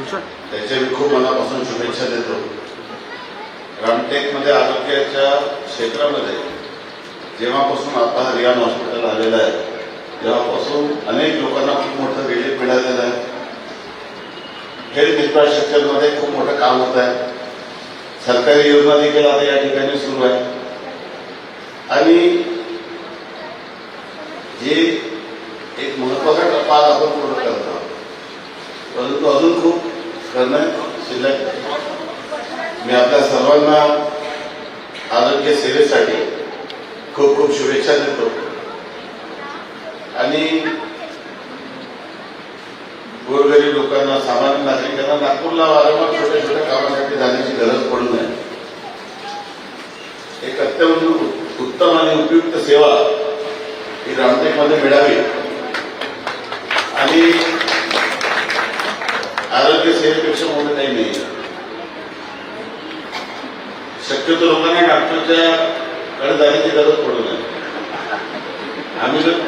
त्याच्या मी खूप मनापासून शुभेच्छा देतो. रामटेकमध्ये आरोग्याच्या क्षेत्रामध्ये जेव्हापासून आता हरियाण रियान हॉस्पिटल आलेलं आहे तेव्हापासून अनेक लोकांना खूप मोठं रिलीफ मिळालेलं आहे. हेल्थ इन्फ्रास्ट्रक्चरमध्ये खूप मोठं काम होत आहे. सरकारी योजना देखील आता या ठिकाणी सुरू आहे. आणि जे एक महत्त्वाचा टप्पा आज आपण पूर्ण करतो परंतु अजून खूप करणं शिल्लक. मी आपल्या सर्वांना आरोग्य सेवेसाठी खूप खूप शुभेच्छा देतो. आणि गोरगरीब लोकांना सामान्य नागरिकांना नागपूरला वारंवार छोट्या छोट्या कामासाठी जाण्याची गरज पडू नये. एक अत्यंत उत्तम आणि उपयुक्त सेवा ही रामटेकमध्ये मिळावी. आणि आरोग्य सेवेपेक्षा मोठं काही नाही शक्यतो लोकांना डॉक्टरच्या कडे जाण्याची गरज पडू नये. आम्ही जर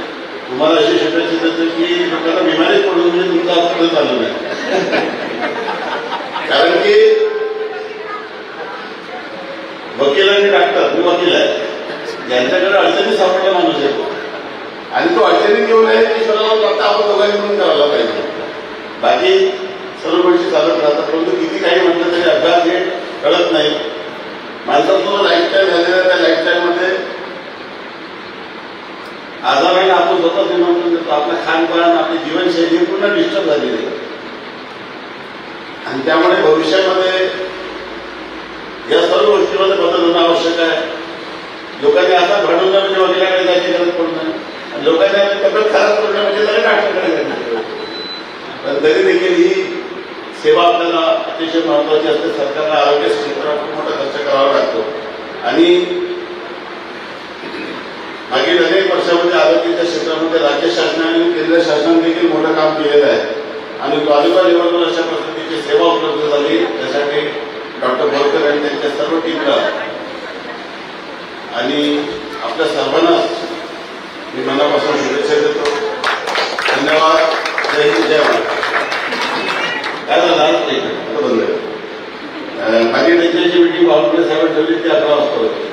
तुम्हाला अशी शिकायची देतो की लोकांना बिमारी पडून म्हणजे तुमचं हॉस्पिटल चालू नाही कारण की वकील आणि डॉक्टर मी वकील आहे ज्यांच्याकडे अडचणी सापडला माणूस येतो आणि तो अडचणी घेऊन आहे ईश्वराला फक्त आपण दोघांनी म्हणून करायला पाहिजे. बाकी सर्व गोष्टी चालत राहतात परंतु किती काही म्हटलं तरी अभ्यास हे कळत नाही. माणसाचं लाईफस्टाईल झालेला त्या लाईफस्टाईलमध्ये आजाराने आपण स्वतःच निमंत्रण देतो. आपलं खानपान आपली जीवनशैली पूर्ण डिस्टर्ब झालेली आहे. आणि त्यामुळे भविष्यामध्ये या सर्व गोष्टीमध्ये बदल होणं आवश्यक आहे. लोकांनी आता भांडून म्हणजे वकिलाकडे जायची गरज पडू आणि लोकांनी आपली तब्येत खराब करणं म्हणजे तरी डॉक्टरकडे जायची पण तरी देखील ही सेवा आपल्याला अतिशय महत्वाची असते. सरकारला आरोग्य क्षेत्रावर खूप मोठा खर्च करावा लागतो. आणि मागील अनेक वर्षामध्ये आरोग्याच्या क्षेत्रामध्ये राज्य शासनाने आणि केंद्र शासनाने देखील मोठं काम केलेलं आहे. आणि तालुका लेवलवर अशा पद्धतीची सेवा उपलब्ध झाली. त्यासाठी डॉक्टर बोरकर आणि त्यांच्या सर्व टीमला आणि आपल्या सर्वांना मी मनापासून शुभेच्छा देतो. माझी त्यांच्याची मिटिंग बावनकुळे साहेब ठेवली ती अकरा वाजता होती